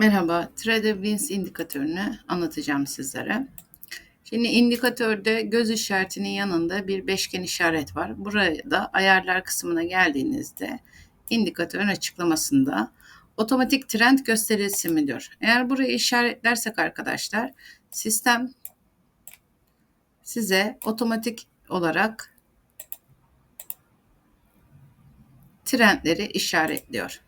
Merhaba, Trader Wins indikatörünü anlatacağım sizlere. Şimdi indikatörde göz işaretinin yanında bir beşgen işaret var. Buraya da ayarlar kısmına geldiğinizde indikatörün açıklamasında otomatik trend gösterilsi mi diyor. Eğer burayı işaretlersek arkadaşlar sistem size otomatik olarak trendleri işaretliyor.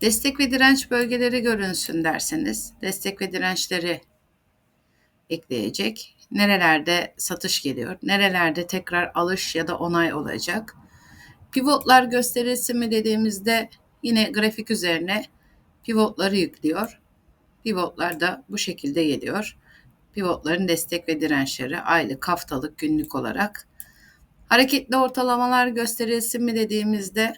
Destek ve direnç bölgeleri görünsün derseniz destek ve dirençleri ekleyecek. Nerelerde satış geliyor, nerelerde tekrar alış ya da onay olacak. Pivotlar gösterilsin mi dediğimizde yine grafik üzerine pivotları yüklüyor. Pivotlar da bu şekilde geliyor. Pivotların destek ve dirençleri aylık, haftalık, günlük olarak. Hareketli ortalamalar gösterilsin mi dediğimizde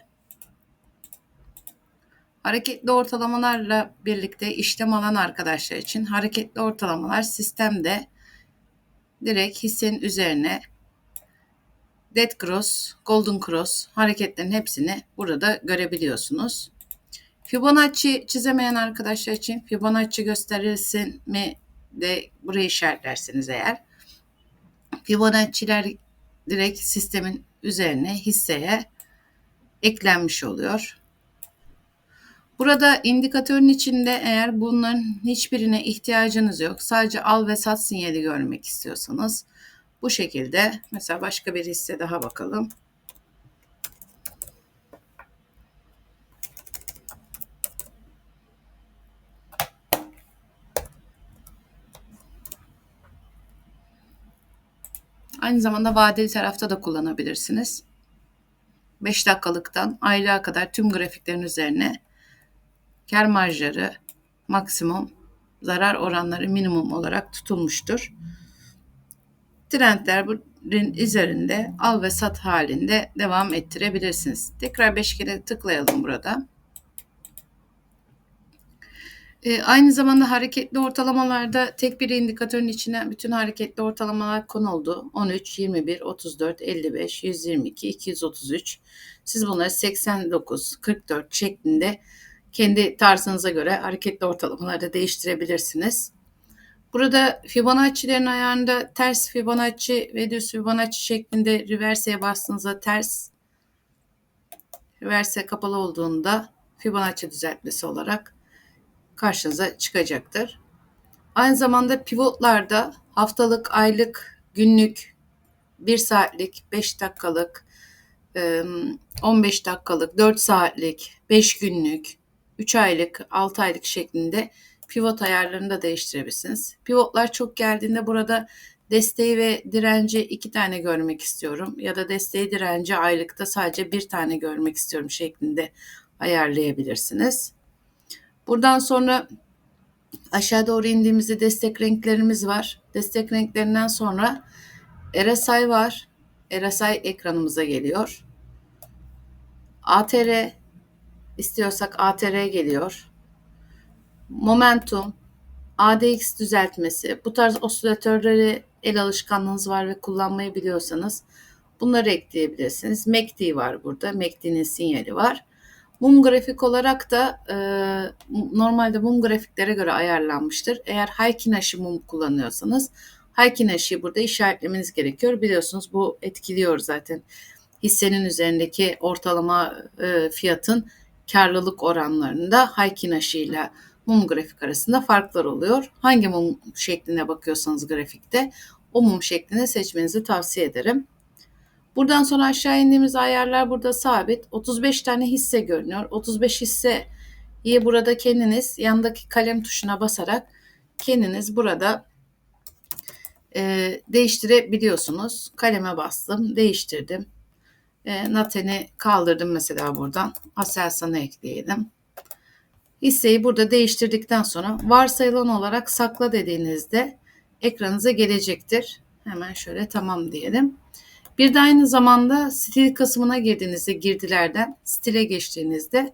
Hareketli ortalamalarla birlikte işlem alan arkadaşlar için hareketli ortalamalar sistemde direkt hissenin üzerine Dead Cross, Golden Cross hareketlerin hepsini burada görebiliyorsunuz. Fibonacci çizemeyen arkadaşlar için Fibonacci gösterilsin mi de burayı işaretlerseniz eğer Fibonacci'ler direkt sistemin üzerine hisseye eklenmiş oluyor. Burada indikatörün içinde eğer bunların hiçbirine ihtiyacınız yok. Sadece al ve sat sinyali görmek istiyorsanız bu şekilde mesela başka bir hisse daha bakalım. Aynı zamanda vadeli tarafta da kullanabilirsiniz. 5 dakikalıktan aylığa kadar tüm grafiklerin üzerine kar marjları maksimum, zarar oranları minimum olarak tutulmuştur. Trendler bunun üzerinde al ve sat halinde devam ettirebilirsiniz. Tekrar beşgene tıklayalım burada. E, aynı zamanda hareketli ortalamalarda tek bir indikatörün içine bütün hareketli ortalamalar konuldu. 13, 21, 34, 55, 122, 233. Siz bunları 89, 44 şeklinde kendi tarzınıza göre hareketli ortalamaları da değiştirebilirsiniz. Burada Fibonacci'lerin ayarında ters Fibonacci ve düz Fibonacci şeklinde reverse'ye bastığınızda ters, reverse kapalı olduğunda Fibonacci düzeltmesi olarak karşınıza çıkacaktır. Aynı zamanda pivotlarda haftalık, aylık, günlük, 1 saatlik, 5 dakikalık, 15 dakikalık, 4 saatlik, 5 günlük, 3 aylık, 6 aylık şeklinde pivot ayarlarını da değiştirebilirsiniz. Pivotlar çok geldiğinde burada desteği ve direnci iki tane görmek istiyorum ya da desteği direnci aylıkta sadece bir tane görmek istiyorum şeklinde ayarlayabilirsiniz. Buradan sonra aşağı doğru indiğimizde destek renklerimiz var. Destek renklerinden sonra RSI var. RSI ekranımıza geliyor. ATR istiyorsak ATR geliyor. Momentum, ADX düzeltmesi, bu tarz osilatörleri el alışkanlığınız var ve kullanmayı biliyorsanız bunları ekleyebilirsiniz. MACD var burada. MACD'nin sinyali var. Mum grafik olarak da e, normalde mum grafiklere göre ayarlanmıştır. Eğer Haikinashi mum kullanıyorsanız Haikinashi burada işaretlemeniz gerekiyor. Biliyorsunuz bu etkiliyor zaten hissenin üzerindeki ortalama e, fiyatın karlılık oranlarında Haikinashi ile mum grafik arasında farklar oluyor. Hangi mum şekline bakıyorsanız grafikte o mum şeklini seçmenizi tavsiye ederim. Buradan sonra aşağı indiğimiz ayarlar burada sabit. 35 tane hisse görünüyor. 35 hisseyi burada kendiniz yandaki kalem tuşuna basarak kendiniz burada e, değiştirebiliyorsunuz. Kaleme bastım, değiştirdim. E, Naten'i kaldırdım mesela buradan. Aselsan'ı ekleyelim. Hisseyi burada değiştirdikten sonra varsayılan olarak sakla dediğinizde ekranınıza gelecektir. Hemen şöyle tamam diyelim. Bir de aynı zamanda stil kısmına girdiğinizde girdilerden stile geçtiğinizde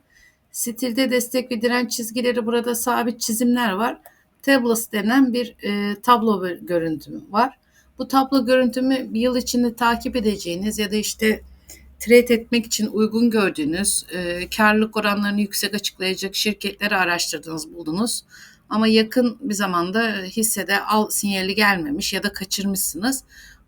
stilde destek ve direnç çizgileri burada sabit çizimler var. Tables denen bir e, tablo görüntümü var. Bu tablo görüntümü bir yıl içinde takip edeceğiniz ya da işte trade etmek için uygun gördüğünüz, e, karlılık oranlarını yüksek açıklayacak şirketleri araştırdınız, buldunuz. Ama yakın bir zamanda hissede al sinyali gelmemiş ya da kaçırmışsınız.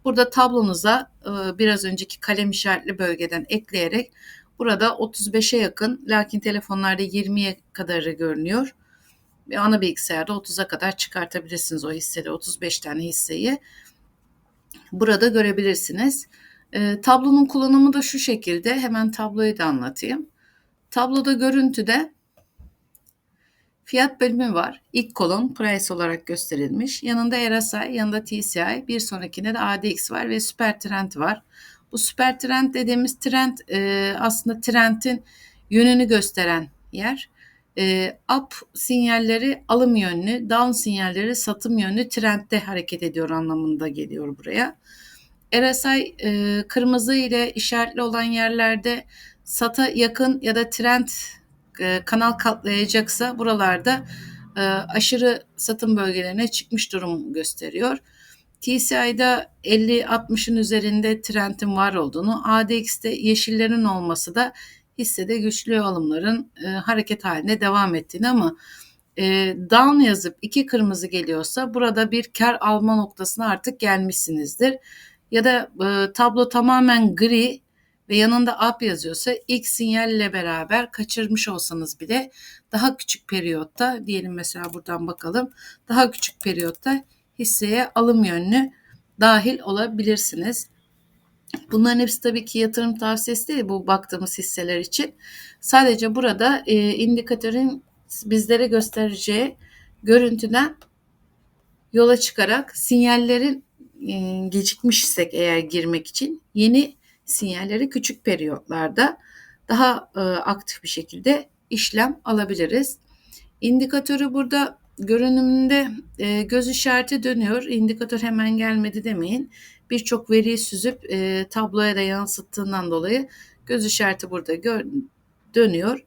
Burada tablonuza e, biraz önceki kalem işaretli bölgeden ekleyerek burada 35'e yakın lakin telefonlarda 20'ye kadarı görünüyor. Ve ana bilgisayarda 30'a kadar çıkartabilirsiniz o hissede 35 tane hisseyi. Burada görebilirsiniz. E, tablonun kullanımı da şu şekilde. Hemen tabloyu da anlatayım. Tabloda görüntüde fiyat bölümü var. İlk kolon price olarak gösterilmiş. Yanında RSI, yanında TCI, bir sonrakinde de ADX var ve süper trend var. Bu süper trend dediğimiz trend e, aslında trendin yönünü gösteren yer. E, up sinyalleri alım yönlü, down sinyalleri satım yönlü trendde hareket ediyor anlamında geliyor buraya. RSI e, kırmızı ile işaretli olan yerlerde sata yakın ya da trend e, kanal katlayacaksa buralarda e, aşırı satım bölgelerine çıkmış durum gösteriyor. TCI'da 50-60'ın üzerinde trendin var olduğunu, ADX'te yeşillerin olması da hissede güçlü alımların e, hareket halinde devam ettiğini ama e, down yazıp iki kırmızı geliyorsa burada bir kar alma noktasına artık gelmişsinizdir. Ya da e, tablo tamamen gri ve yanında up yazıyorsa ilk sinyalle beraber kaçırmış olsanız bile daha küçük periyotta diyelim mesela buradan bakalım daha küçük periyotta hisseye alım yönlü dahil olabilirsiniz. Bunların hepsi tabii ki yatırım tavsiyesi değil bu baktığımız hisseler için. Sadece burada e, indikatörün bizlere göstereceği görüntüden yola çıkarak sinyallerin e, gecikmişsek eğer girmek için yeni sinyalleri küçük periyotlarda daha e, aktif bir şekilde işlem alabiliriz. İndikatörü burada görünümünde e, göz işareti dönüyor. İndikatör hemen gelmedi demeyin. Birçok veriyi süzüp e, tabloya da yansıttığından dolayı göz işareti burada dönüyor.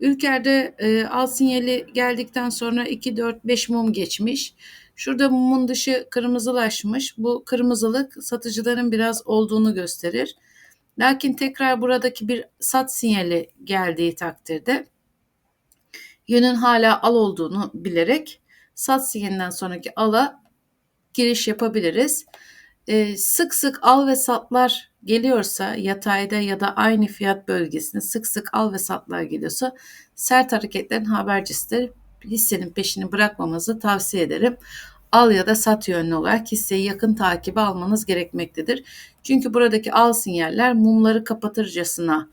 Ülker'de e, al sinyali geldikten sonra 2, 4, 5 mum geçmiş. Şurada mumun dışı kırmızılaşmış. Bu kırmızılık satıcıların biraz olduğunu gösterir. Lakin tekrar buradaki bir sat sinyali geldiği takdirde yönün hala al olduğunu bilerek sat sinyalinden sonraki ala giriş yapabiliriz. Ee, sık sık al ve satlar geliyorsa yatayda ya da aynı fiyat bölgesinde sık sık al ve satlar geliyorsa sert hareketlerin habercisidir. Hissenin peşini bırakmamanızı tavsiye ederim. Al ya da sat yönlü olarak hisseyi yakın takibe almanız gerekmektedir. Çünkü buradaki al sinyaller mumları kapatırcasına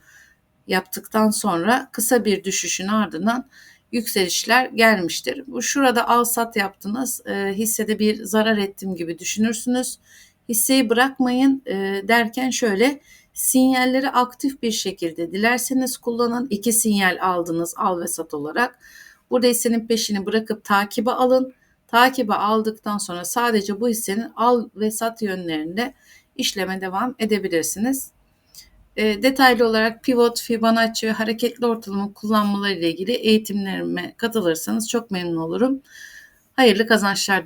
yaptıktan sonra kısa bir düşüşün ardından yükselişler gelmiştir. Bu şurada al sat yaptınız. E, hissede bir zarar ettim gibi düşünürsünüz. Hisseyi bırakmayın e, derken şöyle sinyalleri aktif bir şekilde dilerseniz kullanın. iki sinyal aldınız al ve sat olarak. Burada hissenin peşini bırakıp takibe alın. Takibe aldıktan sonra sadece bu hissenin al ve sat yönlerinde işleme devam edebilirsiniz. E, detaylı olarak pivot, Fibonacci ve hareketli ortalama kullanmaları ile ilgili eğitimlerime katılırsanız çok memnun olurum. Hayırlı kazançlar